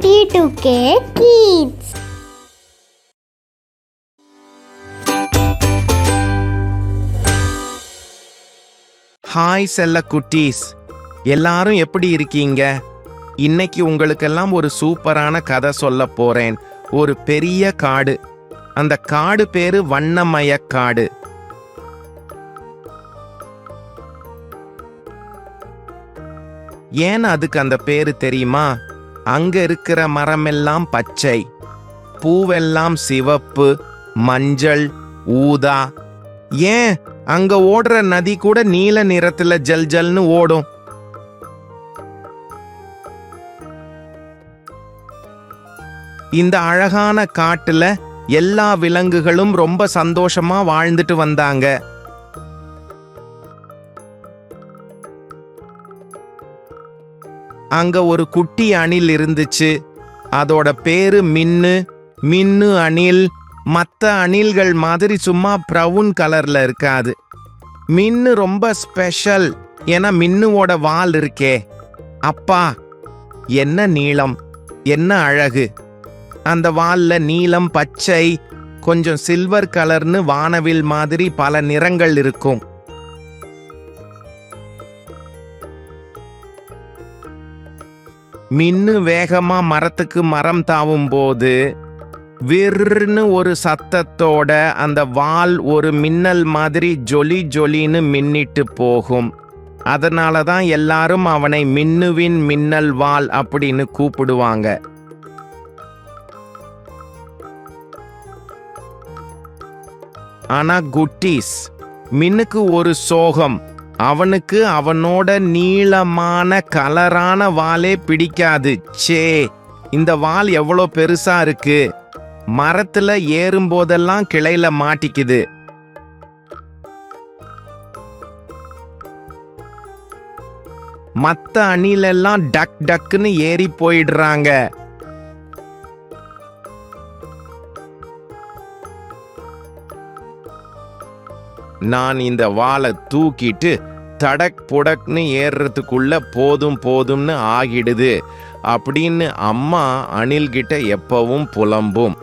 T2K Kids. Hi செல்ல குட்டீஸ் எல்லாரும் எப்படி இருக்கீங்க? இன்னைக்கு உங்களுக்கெல்லாம் ஒரு சூப்பரான கதை சொல்ல போறேன். ஒரு பெரிய காடு. அந்த காடு பேரு வண்ணமய காடு. ஏன் அதுக்கு அந்த பேரு தெரியுமா? அங்க இருக்கிற மரமெல்லாம் பச்சை. பூவெல்லாம் சிவப்பு மஞ்சள் ஊதா. ஏன்? அங்க ஓடுற நதி கூட நீல நிறத்துல ஜல் ஜல்னு ஓடும். இந்த அழகான காட்டுல எல்லா விலங்குகளும் ரொம்ப சந்தோஷமா வாழ்ந்துட்டு வந்தாங்க. அங்க ஒரு குட்டி அணில் இருந்துச்சு. அதோட பேரு மின்னு. மின்னு அணில். மற்ற அணில்கள் மாதிரி சும்மா ப்ரவுன் கலர்ல இருக்காது. மின்னு ரொம்ப ஸ்பெஷல். ஏன்னா மின்னுவோட வால் இருக்கே. அப்பா என்ன நீளம். என்ன அழகு. அந்த வாலில் நீலம் பச்சை கொஞ்சம் சில்வர் கலர்னு வானவில் மாதிரி பல நிறங்கள் இருக்கும். மின்னு வேகமா மரத்துக்கு மரம் தாவும் போது விர்னு ஒரு சத்தத்தோட அந்த வால் ஒரு மின்னல் மாதிரி ஜொலி ஜொலின்னு மின்னிட்டு போகும். அதனால தான் எல்லாரும் அவனை மின்னுவின் மின்னல் வால் அப்படின்னு கூப்பிடுவாங்க. ஆனா குட்டீஸ் மின்னுக்கு ஒரு சோகம் அவனுக்கு அவனோட நீளமான கலரான வாலே பிடிக்காது. சே இந்த வால் எவ்வளோ பெருசா இருக்கு. மரத்துல ஏறும்போதெல்லாம் கிளையில மாட்டிக்குது. மற்ற அணிலெல்லாம் டக் டக்குன்னு ஏறி போயிடுறாங்க. நான் இந்த வாளை தூக்கிட்டு தடக் புடக்னு ஏறுறதுக்குள்ள போதும் போதும்னு ஆகிடுது அப்படின்னு அம்மா அணில்கிட்ட எப்பவும் புலம்பும்.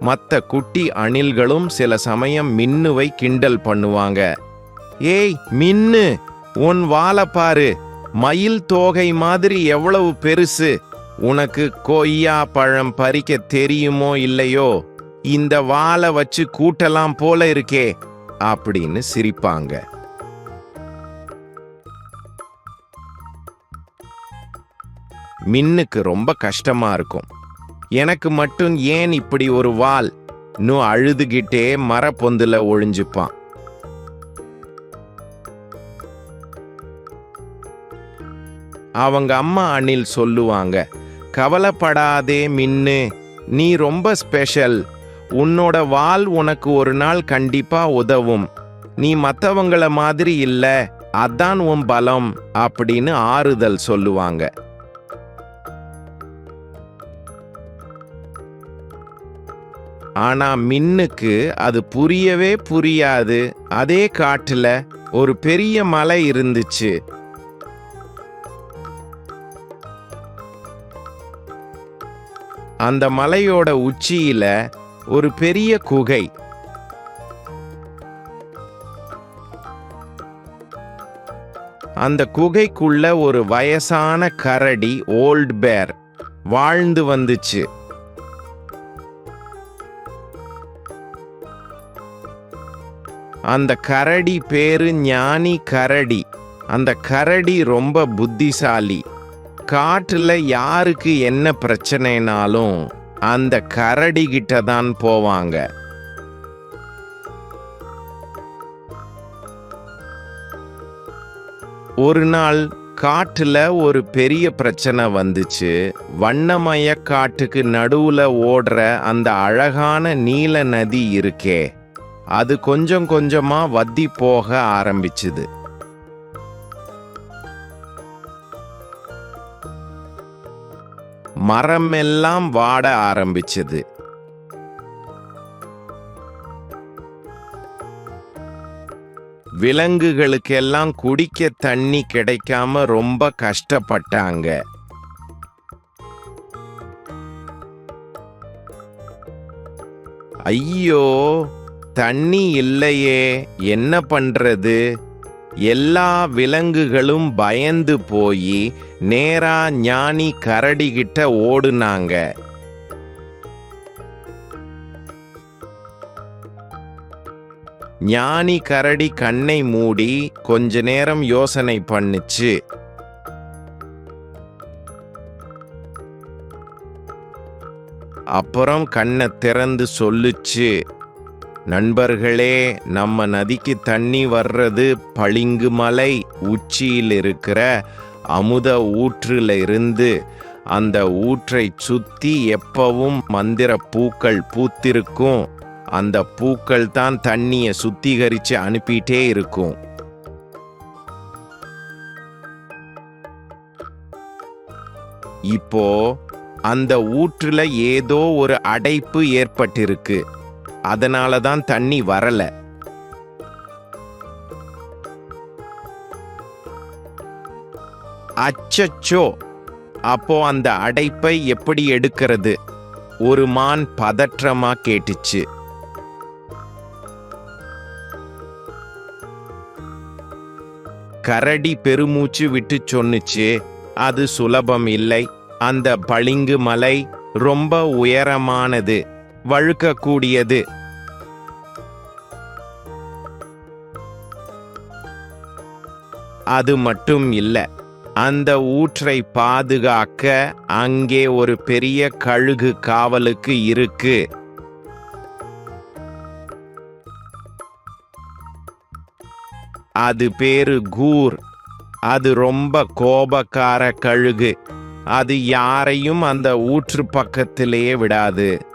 மத்த குட்டி அணில்களும் சில சமயம் மின்னுவை கிண்டல் பண்ணுவாங்க. ஏய் மின்னு உன் வாழை பாரு. மயில் தோகை மாதிரி எவ்வளவு பெருசு. உனக்கு கொய்யா பழம் பறிக்க தெரியுமோ இல்லையோ? இந்த வாலை வச்சு கூட்டலாம் போல இருக்கே அப்படின்னு சிரிப்பாங்க. மின்னுக்கு ரொம்ப கஷ்டமா இருக்கும். எனக்கு மட்டும் ஏன் இப்படி ஒரு வால் இன்னும் அழுதுகிட்டே மரப்பொந்துல ஒழிஞ்சுப்பான். அவங்க அம்மா அணில் சொல்லுவாங்க கவலைப்படாதே மின்னு. நீ ரொம்ப ஸ்பெஷல். உன்னோட வால் உனக்கு ஒரு நாள் கண்டிப்பா உதவும். நீ மத்தவங்கள மாதிரி இல்ல. அதான் உன் பலம் அப்படின்னு ஆறுதல் சொல்லுவாங்க. ஆனா மின்னுக்கு அது புரியவே புரியாது. அதே காட்டுல ஒரு பெரிய மலை இருந்துச்சு. அந்த மலையோட உச்சியில ஒரு பெரிய குகை. அந்த குகைக்குள்ள ஒரு வயசான கரடி ஓல்ட் பேர் வாழ்ந்து வந்துச்சு. அந்த கரடி பேரு ஞானி கரடி. அந்த கரடி ரொம்ப புத்திசாலி. காட்டில் யாருக்கு என்ன பிரச்சனைனாலும் அந்த கரடி கிட்ட தான் போவாங்க. ஒரு நாள் காட்டுல ஒரு பெரிய பிரச்சனை வந்துச்சு. வண்ணமய காட்டுக்கு நடுவுல ஓடுற அந்த அழகான நீல நதி இருக்கே அது கொஞ்சம் கொஞ்சமா வத்தி போக ஆரம்பிச்சுது. மரமெல்லாம் வாட ஆரம்பிச்சது. விலங்குகளுக்கெல்லாம் குடிக்க தண்ணி கிடைக்காம ரொம்ப கஷ்டப்பட்டாங்க. ஐயோ தண்ணி இல்லையே என்ன பண்றது? எல்லா விலங்குகளும் பயந்து போய் நேரா ஞானி கரடி கிட்ட ஓடுனாங்க. ஞானி கரடி கண்ணை மூடி கொஞ்ச நேரம் யோசனை பண்ணுச்சு. அப்புறம் கண்ணை திறந்து சொல்லுச்சு. நண்பர்களே நம்ம நதிக்கு தண்ணி வர்றது பளிங்கு மலை உச்சியில் இருக்கிற அமுத ஊற்றுல இருந்து அந்த ஊற்றை சுத்தி எப்பவும் மந்திர பூக்கள் பூத்திருக்கும். அந்த பூக்கள் தான் தண்ணியை சுத்திகரித்து அனுப்பிட்டே இருக்கும். இப்போ அந்த ஊற்றுல ஏதோ ஒரு அடைப்பு ஏற்பட்டிருக்கு. அதனால தான் தண்ணி வரல. அச்சச்சோ! அப்போ அந்த அடைப்பை எப்படி எடுக்கிறது? ஒரு மான் பதற்றமா கேட்டுச்சு. கரடி பெருமூச்சு விட்டு சொன்னுச்சு அது சுலபம் இல்லை. அந்த பளிங்கு மலை ரொம்ப உயரமானது. வழுக்கக்கூடியது. அது மட்டும் இல்லை அந்த ஊற்றை பாதுகாக்க அங்கே ஒரு பெரிய கழுகு காவலுக்கு இருக்கு. அது பேரு கூர். அது ரொம்ப கோபக்கார கழுகு. அது யாரையும் அந்த ஊற்று பக்கத்திலேயே விடாது.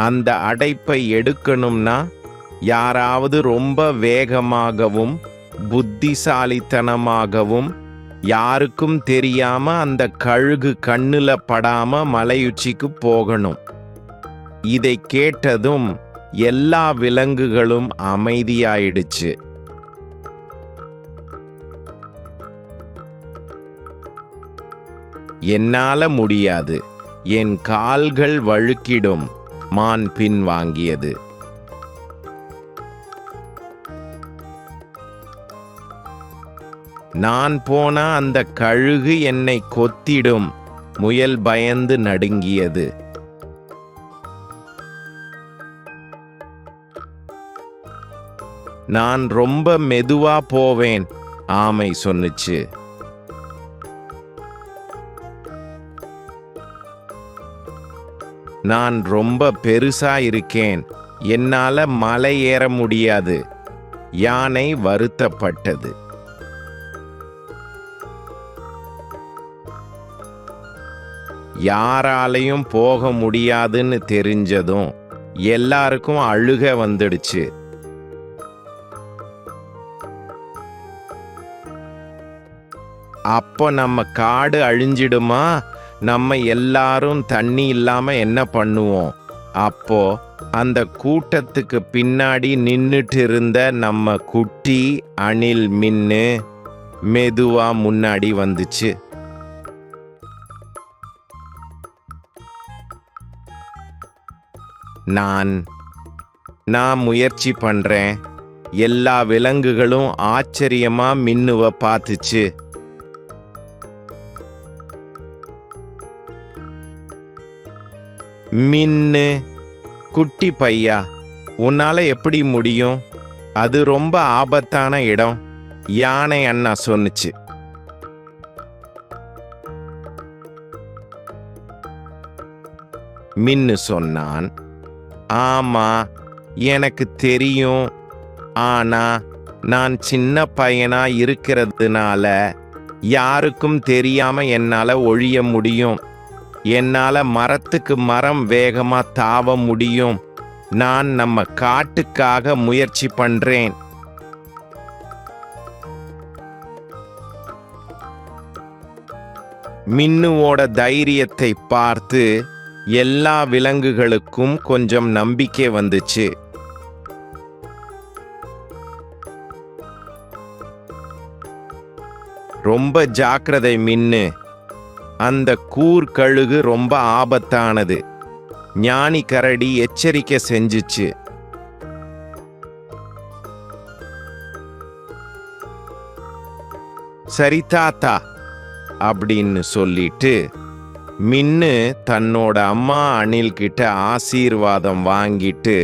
அந்த அடைப்பை எடுக்கணும்னா யாராவது ரொம்ப வேகமாகவும் புத்திசாலித்தனமாகவும் யாருக்கும் தெரியாம அந்த கழுகு கண்ணுல படாம மலையுச்சிக்கு போகணும். இதை கேட்டதும் எல்லா விலங்குகளும் அமைதியாயிடுச்சு. என்னால முடியாது. என் கால்கள் வழுக்கிடும். மான் பின் வாங்கியது. நான் போனா அந்த கழுகு என்னை கொத்திடும். முயல் பயந்து நடுங்கியது. நான் ரொம்ப மெதுவா போவேன் ஆமை சொன்னுச்சு. நான் ரொம்ப பெருசா இருக்கேன். என்னால மலை ஏற முடியாது. யானை வருத்தப்பட்டது. யாராலையும் போக முடியாதுன்னு தெரிஞ்சதும் எல்லாருக்கும் அழுக வந்துடுச்சு. அப்போ நம்ம காடு அழிஞ்சிடுமா? நம்ம எல்லாரும் தண்ணி இல்லாமல் என்ன பண்ணுவோம்? அப்போ அந்த கூட்டத்துக்கு பின்னாடி நின்றுட்டு இருந்த நம்ம குட்டி அணில் மின்னு மெதுவா முன்னாடி வந்துச்சு. நான் நான் முயற்சி பண்ணுறேன் எல்லா விலங்குகளும் ஆச்சரியமாக மின்னுவ பார்த்துச்சு. மின்னு குட்டி பையா உன்னால் எப்படி முடியும்? அது ரொம்ப ஆபத்தான இடம் யானை அண்ணா சொன்னுச்சு. மின்னு சொன்னான் ஆமா எனக்கு தெரியும். ஆனா நான் சின்ன பையனா இருக்கிறதுனால யாருக்கும் தெரியாம என்னால ஒழிய முடியும். என்னால மரத்துக்கு மரம் வேகமா தாவ முடியும். நான் நம்ம காட்டுக்காக முயற்சி பண்றேன். மின்னுவோட தைரியத்தை பார்த்து எல்லா விலங்குகளுக்கும் கொஞ்சம் நம்பிக்கை வந்துச்சு. ரொம்ப ஜாக்கிரதை மின்னு. அந்த கூர் கழுகு ரொம்ப ஆபத்தானது. ஞானி கரடி எச்சரிக்கை செஞ்சுச்சு. சரி தாத்தா அப்படின்னு சொல்லிட்டு மின்னு தன்னோட அம்மா அணில்கிட்ட ஆசீர்வாதம் வாங்கிட்டு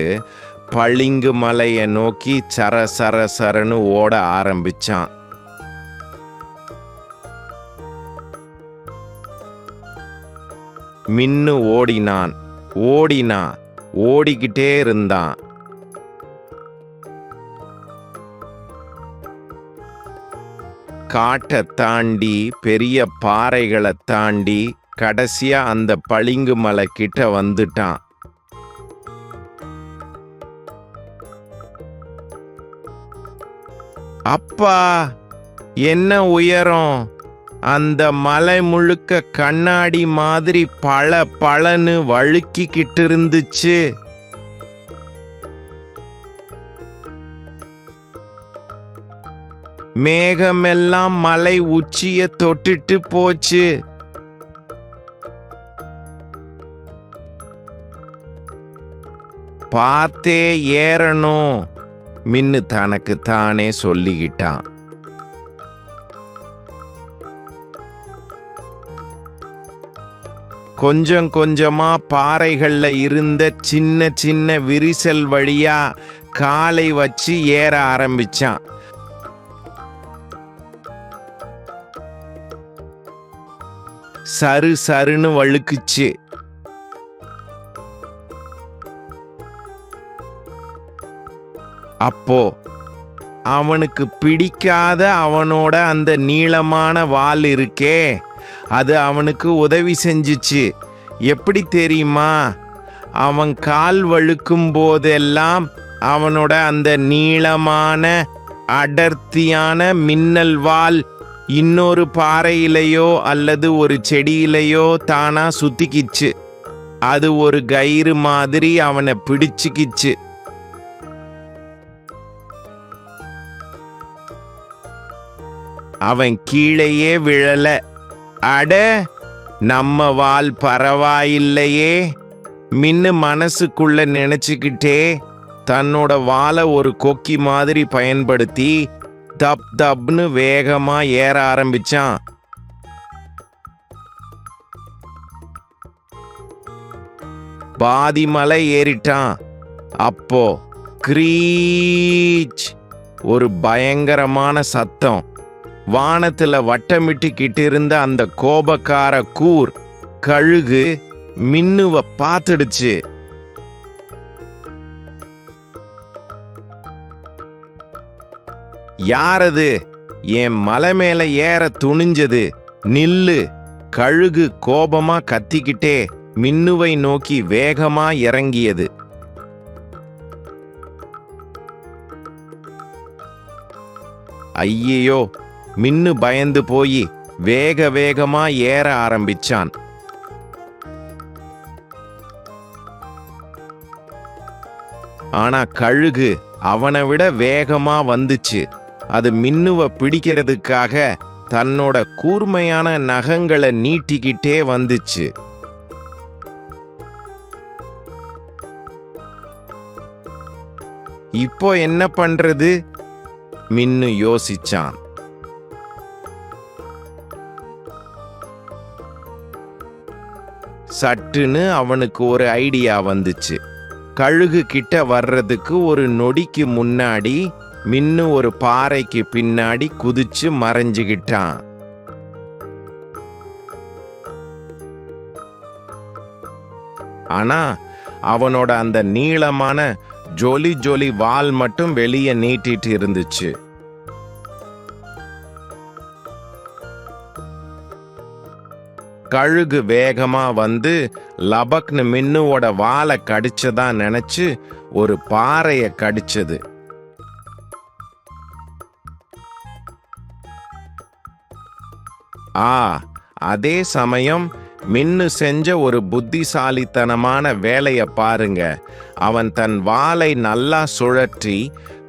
பளிங்கு மலையை நோக்கி சர சர சரன்னு ஓட ஆரம்பிச்சான். மின்னு ஓடினான். ஓடினான் ஓடிக்கிட்டே இருந்தான். காட்டை தாண்டி பெரிய பாறைகளை தாண்டி கடைசியா அந்த பளிங்கு மலை கிட்ட வந்துட்டான். அப்பா என்ன உயரம்? அந்த மலை முழுக்க கண்ணாடி மாதிரி பல பளன்னு வழுக்கிக்கிட்டு இருந்துச்சு மேகமெல்லாம் மலை உச்சிய தொட்டுட்டு போச்சு. பார்த்தே ஏறணும் மின்னு தனக்கு தானே சொல்லிக்கிட்டான். கொஞ்சம் கொஞ்சமா பாறைகள்ல இருந்த சின்ன சின்ன விரிசல் வழியா காலை வச்சு ஏற ஆரம்பிச்சான். சரு சருன்னு வழுக்குச்சு. அப்போ அவனுக்கு பிடிக்காத அவனோட அந்த நீளமான வால் இருக்கே. அது அவனுக்கு உதவி செஞ்சுச்சு. எப்படி தெரியுமா? அவன் கால் வழுக்கும் போதெல்லாம் அவனோட அந்த நீளமான அடர்த்தியான மின்னல் வால் இன்னொரு பாறையிலையோ அல்லது ஒரு செடியிலையோ தானா சுத்திக்கிச்சு. அது ஒரு கயிறு மாதிரி அவனை பிடிச்சுக்கிச்சு. அவன் கீழேயே விழலை. அட நம்ம வால் பரவாயில்லையே. மின்னு மனசுக்குள்ள நினைச்சுக்கிட்டே தன்னோட வாலை ஒரு கொக்கி மாதிரி பயன்படுத்தி தப் தப்னு வேகமா ஏற ஆரம்பிச்சான். பாதி மலை ஏறிட்டான். அப்போ கிரீச்! ஒரு பயங்கரமான சத்தம். வானத்துல வட்டமிட்டுக்கிட்டு இருந்த அந்த கோபக்கார கூர் கழுகு மின்னுவ பார்த்துடுச்சு. யாரது? என் மலை மேல ஏற துணிஞ்சது. நில்லு. கழுகு கோபமா கத்திக்கிட்டே மின்னுவை நோக்கி வேகமா இறங்கியது. ஐயையோ மின்னு பயந்து போய் வேக வேகமா ஏற ஆரம்பிச்சான். ஆனா கழுகு அவனை விட வேகமா வந்துச்சு. அது மின்னுவ பிடிக்கிறதுக்காக தன்னோட கூர்மையான நகங்களை நீட்டிக்கிட்டே வந்துச்சு. இப்போ என்ன பண்றது? மின்னு யோசிச்சான். சட்டுன்னு அவனுக்கு ஒரு ஐடியா வந்துச்சு. கழுகு கிட்ட வர்றதுக்கு ஒரு நொடிக்கு முன்னாடி மின்னு ஒரு பாறைக்கு பின்னாடி குதிச்சு மறைஞ்சுகிட்டான். ஆனா அவனோட அந்த நீளமான ஜொலி ஜொலி வால் மட்டும் வெளியே நீட்டிட்டு இருந்துச்சு. கழுகு வேகமாக வந்து லபக்னு மின்னுவோட வாலை கடிச்சதா நினச்சி ஒரு பாறையை கடிச்சது. ஆ அதே சமயம் மின்னு செஞ்ச ஒரு புத்திசாலித்தனமான வேலையை பாருங்க. அவன் தன் வாளை நல்லா சுழற்றி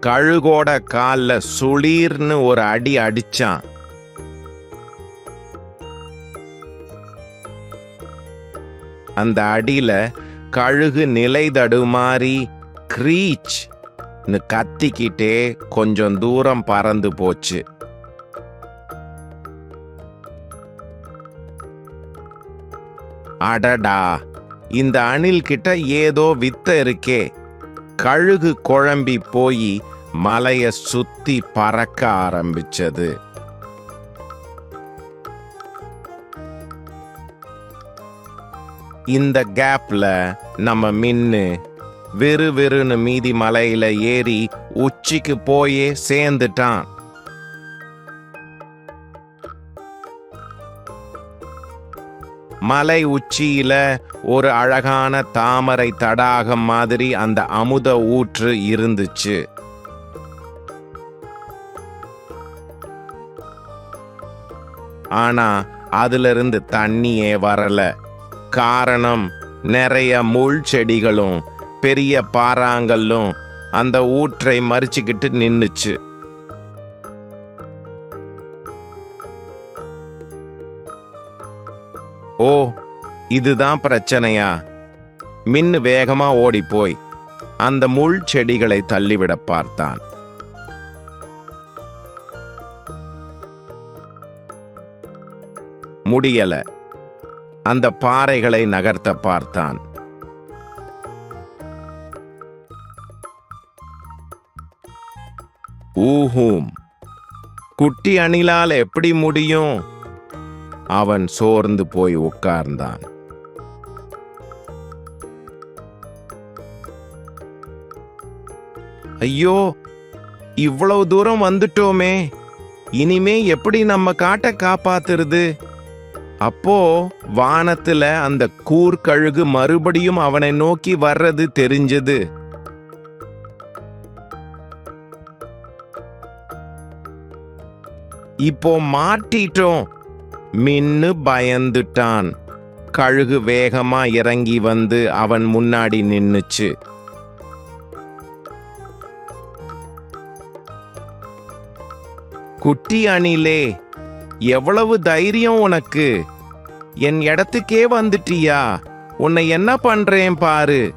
கழுகோட கால்ல சுளீர்னு ஒரு அடி அடிச்சான். அந்த அடியில கழுகு நிலை தடுமாறி க்ரீச் கத்திக்கிட்டே கொஞ்சம் தூரம் பறந்து போச்சு. அடடா! இந்த அணில் கிட்ட ஏதோ வித்த இருக்கே. கழுகு குழம்பி போய் மலைய சுத்தி பறக்க ஆரம்பிச்சது. இந்த கேப்ல நம்ம மின்னு வெறு வெறுன்னு மீதி மலையில ஏறி உச்சிக்கு போயே சேர்ந்துட்டான். மலை உச்சியில ஒரு அழகான தாமரை தடாகம் மாதிரி அந்த அமுத ஊற்று இருந்துச்சு. ஆனா அதிலிருந்து தண்ணியே வரல. காரணம். நிறைய முள் செடிகளும் பெரிய பாறாங்கல்லும் அந்த ஊற்றை மறிச்சுக்கிட்டு நின்றுச்சு ஓ இதுதான் பிரச்சனையா? மின்னு வேகமா ஓடி போய் அந்த முள் செடிகளை தள்ளிவிட பார்த்தான். முடியலை. அந்த பாறைகளை நகர்த்த பார்த்தான். ஊஹூம் குட்டி அணிலால் எப்படி முடியும்? அவன் சோர்ந்து போய் உட்கார்ந்தான். ஐயோ இவ்வளவு தூரம் வந்துட்டோமே. இனிமே எப்படி நம்ம காட்டை காப்பாத்துறது? அப்போ வானத்துல அந்த கூர்கழுகு மறுபடியும் அவனை நோக்கி வர்றது தெரிஞ்சது. இப்போ மாட்டிட்டோம். மின்னு பயந்துட்டான். கழுகு வேகமா இறங்கி வந்து அவன் முன்னாடி நின்னுச்சு. குட்டி அணிலே எவ்வளவு தைரியம் உனக்கு? என் இடத்துக்கே வந்துட்டியா? உன்னை என்ன பண்றேன் பாரு.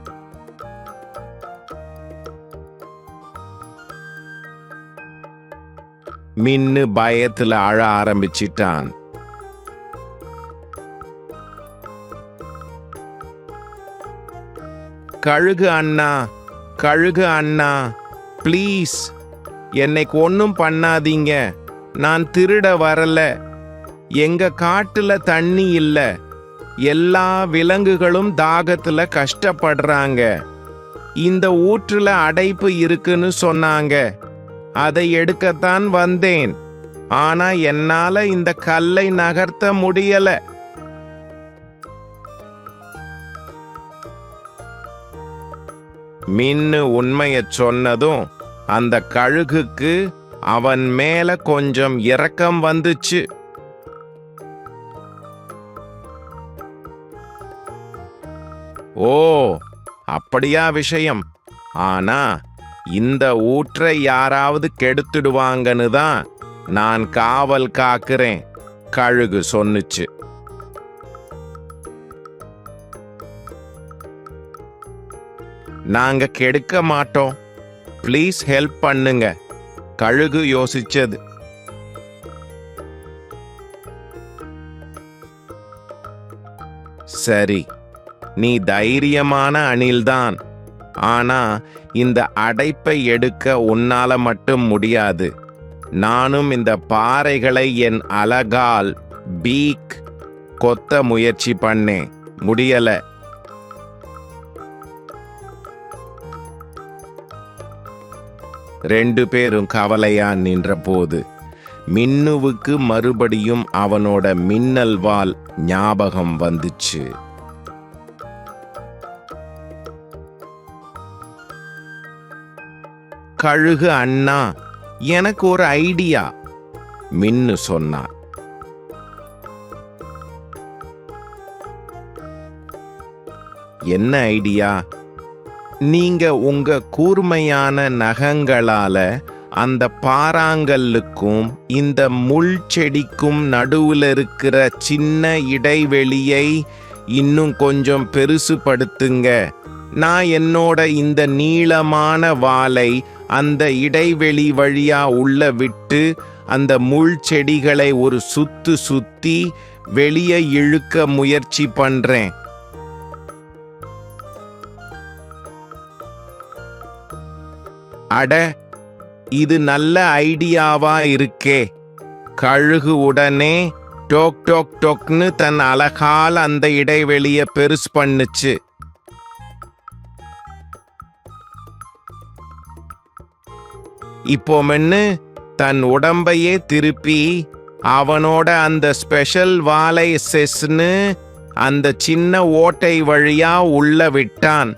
மின்னு பயத்துல அழ ஆரம்பிச்சிட்டான். கழுகு அண்ணா கழுகு அண்ணா ப்ளீஸ். என்னைக்கு ஒன்றும் பண்ணாதீங்க. நான் திருட வரல. எங்க காட்டுல தண்ணி இல்ல. எல்லா விலங்குகளும் தாகத்துல கஷ்டப்படுறாங்க. இந்த ஊற்றுல அடைப்பு இருக்குன்னு சொன்னாங்க. அதை எடுக்கத்தான் வந்தேன். ஆனா என்னால இந்த கல்லை நகர்த்த முடியல. மின்னு உண்மையச் சொன்னதும் அந்த கழுகுக்கு அவன் மேல கொஞ்சம் இரக்கம் வந்துச்சு. ஓ அப்படியா விஷயம். ஆனா இந்த ஊற்றை யாராவது கெடுத்துடுவாங்கன்னு தான் நான் காவல் காக்கிறேன் கழுகு சொன்னுச்சு. நாங்க கெடுக்க மாட்டோம். ப்ளீஸ் ஹெல்ப் பண்ணுங்க. கழுகு யோசிச்சது. சரி நீ தைரியமான அணில்தான். ஆனா இந்த அடைப்பை எடுக்க உன்னால மட்டும் முடியாது. நானும் இந்த பாறைகளை என் அழகால் பீக் கொத்த முயற்சி பண்ணேன். முடியலை. ரெண்டு பேரும் கவலையா நின்றபோது மின்னுவுக்கு மறுபடியும் அவனோட மின்னல் வால் ஞாபகம் வந்துச்சு. கழுகு அண்ணா எனக்கு ஒரு ஐடியா மின்னு சொன்னார் என்ன ஐடியா? நீங்க உங்க கூர்மையான நகங்களால அந்த பாறாங்கல்லுக்கும் இந்த முள் செடிக்கும் நடுவில் இருக்கிற சின்ன இடைவெளியை இன்னும் கொஞ்சம் பெருசுபடுத்துங்க. நான் என்னோட இந்த நீளமான வாளை அந்த இடைவெளி வழியா உள்ள விட்டு அந்த முள் செடிகளை ஒரு சுத்து சுத்தி வெளியே இழுக்க முயற்சி பண்றேன். அட இது நல்ல ஐடியாவா இருக்கே. கழுகு உடனே டோக் டோக் டோக்னு தன் அழகால் அந்த இடைவெளிய பெருசு பண்ணுச்சு. இப்போ மென்னு தன் உடம்பையே திருப்பி அவனோட அந்த ஸ்பெஷல் வாலை செஸ்னு அந்த சின்ன ஓட்டை வழியா உள்ள விட்டான்.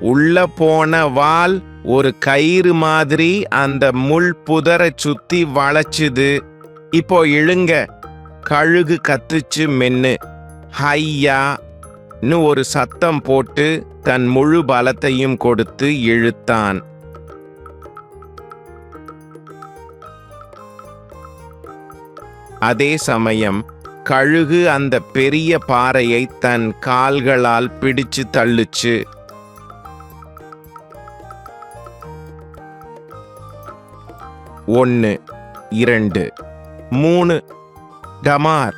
உள்ள போன வால் ஒரு கயிறு மாதிரி அந்த முள் புதரை சுத்தி வளைச்சுது. இப்போ இழுங்க. கழுகு கத்துச்சு மென்னு. ஹையா! ஒரு சத்தம் போட்டு தன் முழு பலத்தையும் கொடுத்து இழுத்தான். அதே சமயம் கழுகு அந்த பெரிய பாறையை தன் கால்களால் பிடிச்சு தள்ளுச்சு. ஒன்று இரண்டு. மூணு டமார்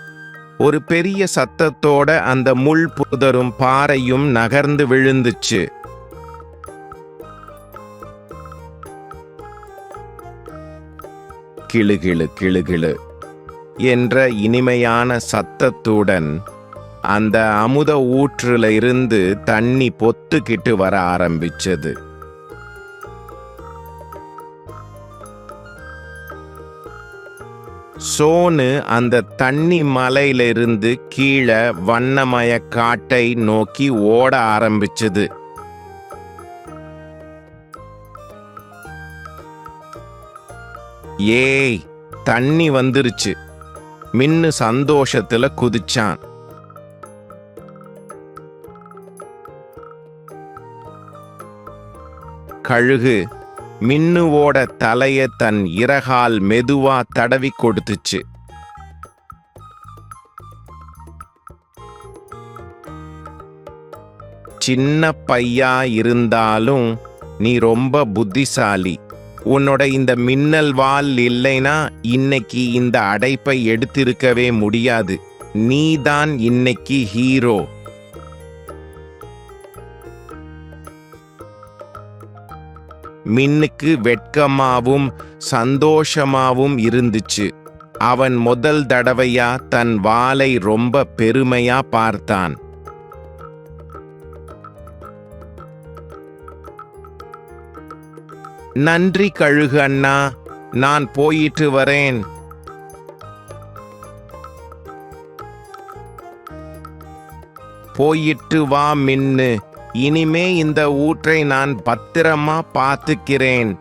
ஒரு பெரிய சத்தத்தோட அந்த முள் புதரும் பாறையும் நகர்ந்து விழுந்துச்சு. கிளுகிளு கிளுகிளு என்ற இனிமையான சத்தத்துடன் அந்த அமுத ஊற்றுல இருந்து தண்ணி பொத்துக்கிட்டு வர ஆரம்பிச்சது. சோனு அந்த தண்ணி மலையிலிருந்து கீழே வண்ணமய காட்டை நோக்கி ஓட ஆரம்பிச்சது. ஏய் தண்ணி வந்துருச்சு. மின்னு சந்தோஷத்துல குதிச்சான். கழுகு மின்னுவோட தலைய தன் இறகால் மெதுவா தடவி கொடுத்துச்சு. சின்ன பையா இருந்தாலும் நீ ரொம்ப புத்திசாலி. உன்னோட இந்த மின்னல் வால் இல்லைனா இன்னைக்கு இந்த அடைப்பை எடுத்திருக்கவே முடியாது. நீதான் இன்னைக்கு ஹீரோ. மின்னுக்கு வெட்கமாவும் சந்தோஷமாவும் இருந்துச்சு. அவன் முதல் தடவையா தன் வாளை ரொம்ப பெருமையா பார்த்தான். நன்றி கழுகு அண்ணா நான் போயிட்டு வரேன். போயிட்டு வா மின்னு. இனிமே இந்த ஊற்றை நான் பத்திரமா பார்த்துக்கிறேன்.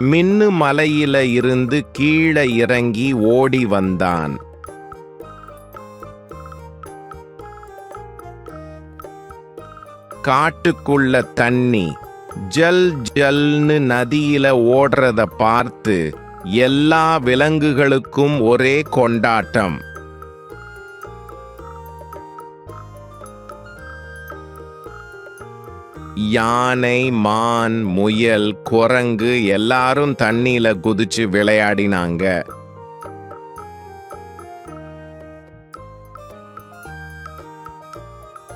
மின்னு மலையில இருந்து கீழே இறங்கி ஓடி வந்தான். காட்டுக்குள்ள தண்ணி ஜல் ஜல்னு நதியில ஓடுறத பார்த்து எல்லா விலங்குகளுக்கும் ஒரே கொண்டாட்டம். யானை மான் முயல் குரங்கு எல்லாரும் தண்ணியில குதிச்சு விளையாடினாங்க.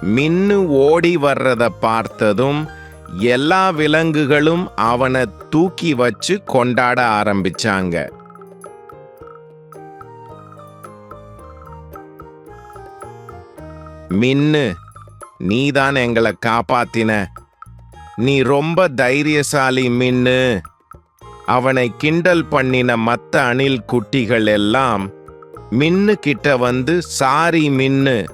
மின்னு ஓடி வர்றத பார்த்ததும் எல்லா விலங்குகளும் அவனை தூக்கி வச்சு கொண்டாட ஆரம்பிச்சாங்க. மின்னு நீதான் எங்களை காப்பாத்தின. நீ ரொம்ப தைரியசாலி மின்னு. அவனை கிண்டல் பண்ணின மத்த அணில் குட்டிகள் எல்லாம் மின்னு கிட்ட வந்து சாரி மின்னு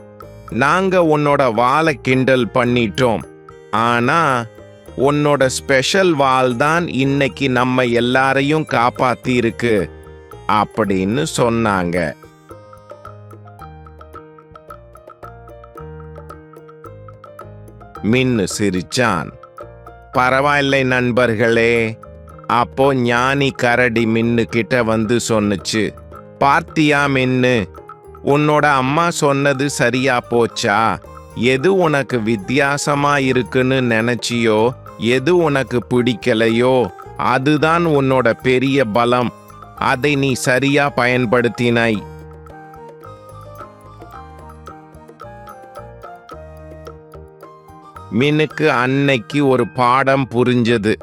நாங்க உன்னோட வாலை கிண்டல் பண்ணிட்டோம். ஆனா உன்னோட ஸ்பெஷல் வால் தான் இன்னைக்கு நம்ம எல்லாரையும் காப்பாத்திருக்கு அப்படின்னு சொன்னாங்க. மின்னு சிரிச்சான். பரவாயில்லை நண்பர்களே. அப்போ ஞானி கரடி மின்னு கிட்ட வந்து சொன்னுச்சு பார்த்தியா மின்னு உன்னோட அம்மா சொன்னது சரியா போச்சா? எது உனக்கு வித்தியாசமா இருக்குன்னு நினைச்சியோ? எது உனக்கு பிடிக்கலையோ? அதுதான் உன்னோட பெரிய பலம். அதை நீ சரியா பயன்படுத்தினாய். மினுக்கு அன்னைக்கு ஒரு பாடம் புரிஞ்சது.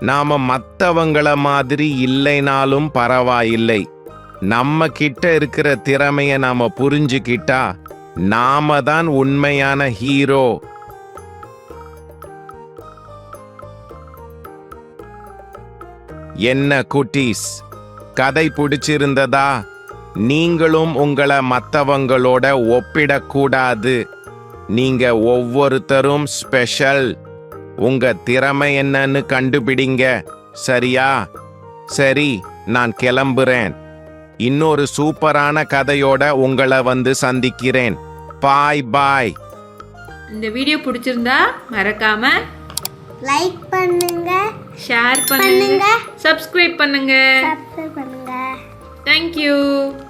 நாம மத்தவங்கள மாதிரி இல்லைனாலும் பரவாயில்லை. நம்ம கிட்ட இருக்கிற திறமைய நாம புரிஞ்சுக்கிட்டா நாம தான் உண்மையான ஹீரோ. என்ன குட்டீஸ் கதை பிடிச்சிருந்ததா? நீங்களும் உங்களை மற்றவங்களோட ஒப்பிடக்கூடாது. நீங்க ஒவ்வொருத்தரும் ஸ்பெஷல் உங்க திறமை என்னன்னு கண்டுபிடிங்க. சரியா? சரி நான் கிளம்புறேன். இன்னொரு சூப்பரான கதையோட உங்களை வந்து சந்திக்கிறேன். பாய் பாய். இந்த வீடியோ பிடிச்சிருந்தா மறக்காம லைக் பண்ணுங்க. ஷேர் பண்ணுங்க. சப்ஸ்கிரைப் பண்ணுங்க. சப்ஸ்கிரைப் பண்ணுங்க. தேங்க்யூ